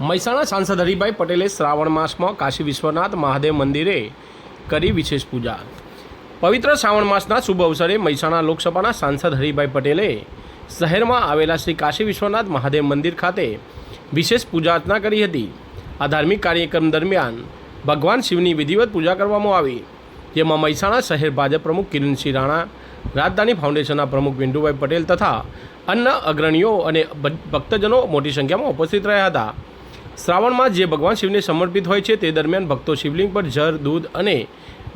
મહેસાણા સાંસદ હરિભાઈ પટેલે શ્રાવણ માસમાં કાશી વિશ્વનાથ મહાદેવ મંદિરે કરી વિશેષ પૂજા. પવિત્ર શ્રાવણ માસના શુભ અવસરે મહેસાણા લોકસભાના સાંસદ હરિભાઈ પટેલે શહેરમાં આવેલા શ્રી કાશી વિશ્વનાથ મહાદેવ મંદિર ખાતે વિશેષ પૂજા અર્ચના કરી હતી. આ ધાર્મિક કાર્યક્રમ દરમિયાન ભગવાન શિવની વિધિવત પૂજા કરવામાં આવી, જેમાં મહેસાણા શહેર ભાજપ પ્રમુખ કિરણસિંહ રાણા, રાજધાની ફાઉન્ડેશનના પ્રમુખ વિંડુભાઈ પટેલ તથા અન્ય અગ્રણીઓ અને ભક્તજનો મોટી સંખ્યામાં ઉપસ્થિત રહ્યા હતા. શ્રાવણમાં જે ભગવાન શિવને સમર્પિત હોય છે તે દરમિયાન ભક્તો શિવલિંગ પર જળ, દૂધ અને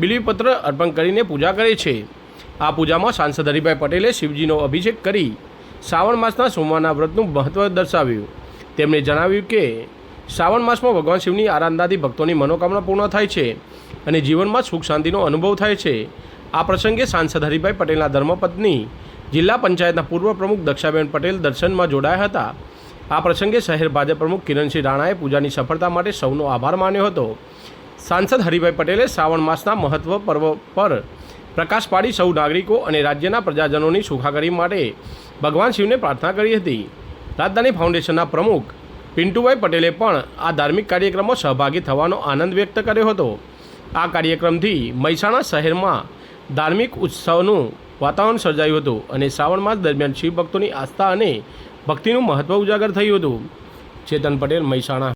બિલીપત્ર અર્પણ કરીને પૂજા કરે છે. આ પૂજામાં સાંસદ હરિભાઈ પટેલે શિવજીનો અભિષેક કરી શ્રાવણ માસના સોમવારના વ્રતનું મહત્ત્વ દર્શાવ્યું. તેમણે જણાવ્યું કે, શ્રાવણ માસમાં ભગવાન શિવની આરાધનાથી ભક્તોની મનોકામના પૂર્ણ થાય છે અને જીવનમાં સુખ શાંતિનો અનુભવ થાય છે. આ પ્રસંગે સાંસદ હરિભાઈ પટેલના ધર્મપત્ની જિલ્લા પંચાયતના પૂર્વ પ્રમુખ દક્ષાબેન પટેલ દર્શનમાં જોડાયા હતા. આ પ્રસંગે શહેર ભાજપ પ્રમુખ કિરણસિંહ રાણાએ પૂજાની સફળતા માટે સૌનો આભાર માન્યો હતો. સાંસદ હરિભાઈ પટેલે શ્રાવણ માસના મહત્વ પર્વ પર પ્રકાશ પાડી સૌ નાગરિકો અને રાજ્યના પ્રજાજનોની સુખાકારી માટે ભગવાન શિવને પ્રાર્થના કરી હતી. રાજધાની ફાઉન્ડેશનના પ્રમુખ પિન્ટુભાઈ પટેલે પણ આ ધાર્મિક કાર્યક્રમમાં સહભાગી થવાનો આનંદ વ્યક્ત કર્યો હતો. આ કાર્યક્રમથી મહેસાણા શહેરમાં ધાર્મિક ઉત્સવનું વાતાવરણ સર્જાયું હતું અને શ્રાવણ માસ દરમિયાન શિવભક્તોની આસ્થા અને ભક્તિનું મહત્ત્વ ઉજાગર થયું હતું. ચેતન પટેલ મહેસાણા.